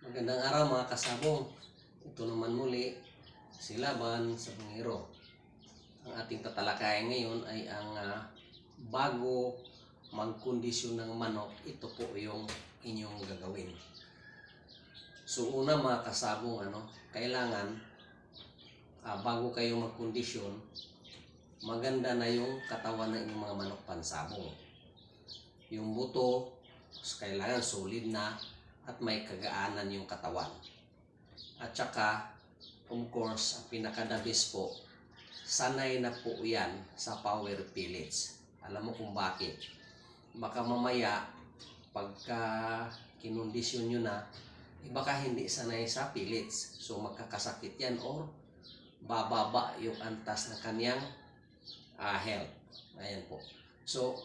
Magandang araw mga kasabong. Ito naman muli, si Laban sa Bungiro. Ang ating tatalakayan ngayon ay ang ah, bago magkondisyon ng manok, ito po yung inyong gagawin. So una mga kasabong, ano, kailangan ah, bago kayo magkondisyon, maganda na yung katawan ng inyong mga manok pansabong. Yung buto, kailangan solid na at may kagaanan yung katawan. At saka, of course, ang pinakadabis po, sanay na po yan sa power pellets. Alam mo kung bakit. Baka mamaya, pagka kinondisyon nyo na, eh baka hindi sanay sa pellets. So magkakasakit yan or bababa yung antas ng kanyang ah, health. Ayan po. So,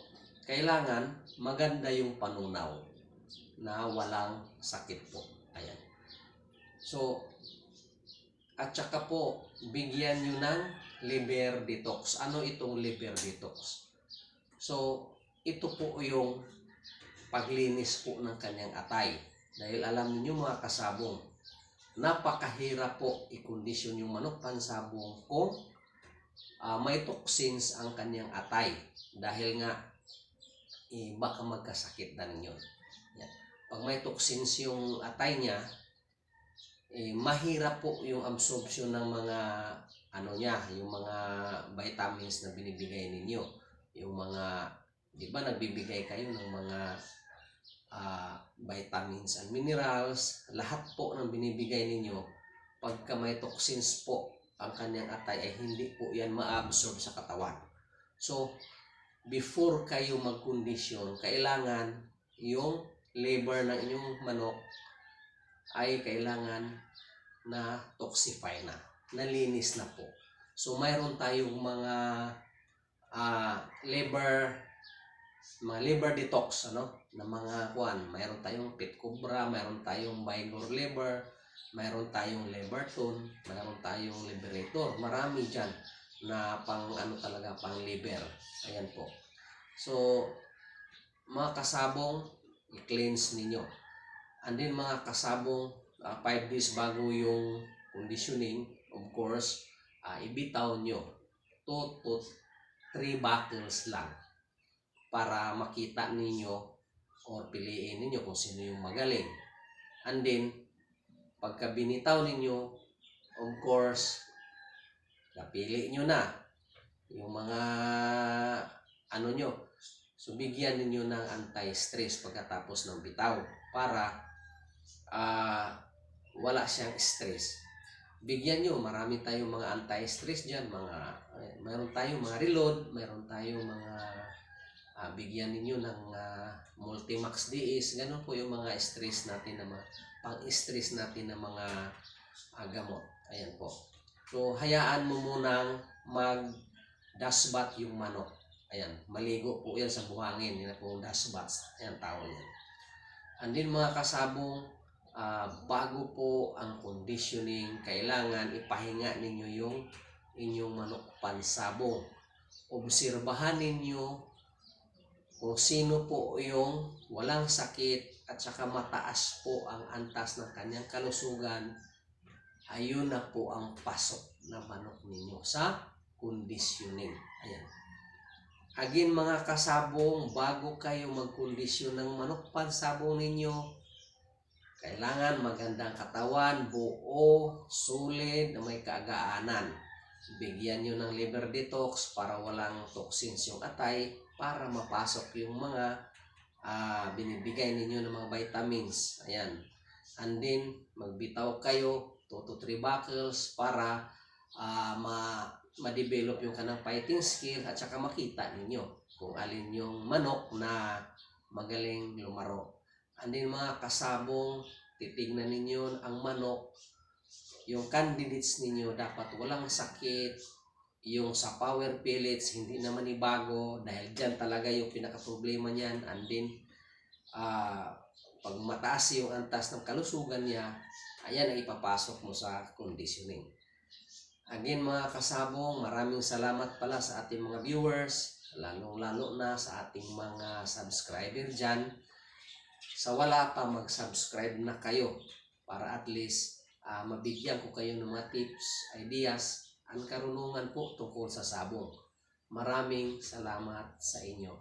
kailangan maganda yung panunaw na walang sakit po. Ayan. So, at saka po, bigyan nyo ng liver detox. Ano itong liver detox? So, ito po yung paglinis po ng kanyang atay. Dahil alam niyo mga kasabong, napakahirap po i-condition yung manok pansabong kung ah, may toxins ang kanyang atay. Dahil nga, eh, baka magkasakit na ninyo. Pag may toxins yung atay niya, eh, mahirap po yung absorption ng mga ano niya, yung mga vitamins na binibigay ninyo. Yung mga, di ba nagbibigay kayo ng mga ah, vitamins and minerals, lahat po ng binibigay ninyo, pagka may toxins po ang kanyang atay ay hindi po yan ma-absorb sa katawan. So, before kayo magkondisyon, kailangan yung labor ng inyong manok ay kailangan na toxify na, nalinis na po. So mayroon tayong mga ah liver mga liver detox ano na mga kuan mayroon tayong pit cobra mayroon tayong vigor liver mayroon tayong liver tone mayroon tayong liberator. Marami diyan na pang ano talaga pang liver ayan po. So mga kasabong i-cleanse ninyo. And then mga kasabong, 5 days bago yung conditioning, of course, ah, ibitaw nyo 2 to 3 bottles lang para makita ninyo or piliin ninyo kung sino yung magaling. And then, pagka binitaw ninyo, of course, napili nyo na yung mga ano nyo, So, bigyan ninyo ng anti-stress pagkatapos ng bitaw para ah, wala siyang stress. Bigyan nyo, marami tayong mga anti-stress dyan, mga, eh, mayroon tayong mga reload, mayroon tayong mga, ah, bigyan ninyo ng ah, Multimax DS, ganun po yung mga stress natin na pang-stress natin na mga ah, gamot. Ayan po. So, hayaan mo munang mag dashbat yung manok. Ayan, maligo po yan sa buhangin. Yan po dust baths. Ayan, tawag yan. And then mga kasabong, ah, bago po ang conditioning, kailangan ipahinga ninyo yung inyong manok pansabong. Obserbahan ninyo kung sino po yung walang sakit at saka mataas po ang antas ng kanyang kalusugan, ayun na po ang pasok na manok ninyo sa conditioning. Ayan. Again mga kasabong, bago kayo magkondisyon ng manok pansabong ninyo, kailangan magandang katawan, buo, solid, may kaagaanan. Bigyan nyo ng liver detox para walang toxins yung atay, para mapasok yung mga ah, binibigay ninyo ng mga vitamins. Ayan. And then, magbitaw kayo, 2 to 3 buckles para ah, ma ma-develop yung kanang fighting skill at saka makita ninyo kung alin yung manok na magaling lumaro. And then mga kasabong, titignan ninyo ang manok, yung candidates ninyo dapat walang sakit, yung sa power pellets hindi naman ibago dahil dyan talaga yung pinaka-problema niyan and then ah, pag mataas yung antas ng kalusugan niya, ayan ang ipapasok mo sa conditioning. Again mga kasabong, maraming salamat pala sa ating mga viewers, lalong-lalo na sa ating mga subscriber dyan. Sa wala pa, mag-subscribe na kayo para at least ah, mabigyan ko kayo ng mga tips, ideas, ang karunungan po tungkol sa sabong. Maraming salamat sa inyo.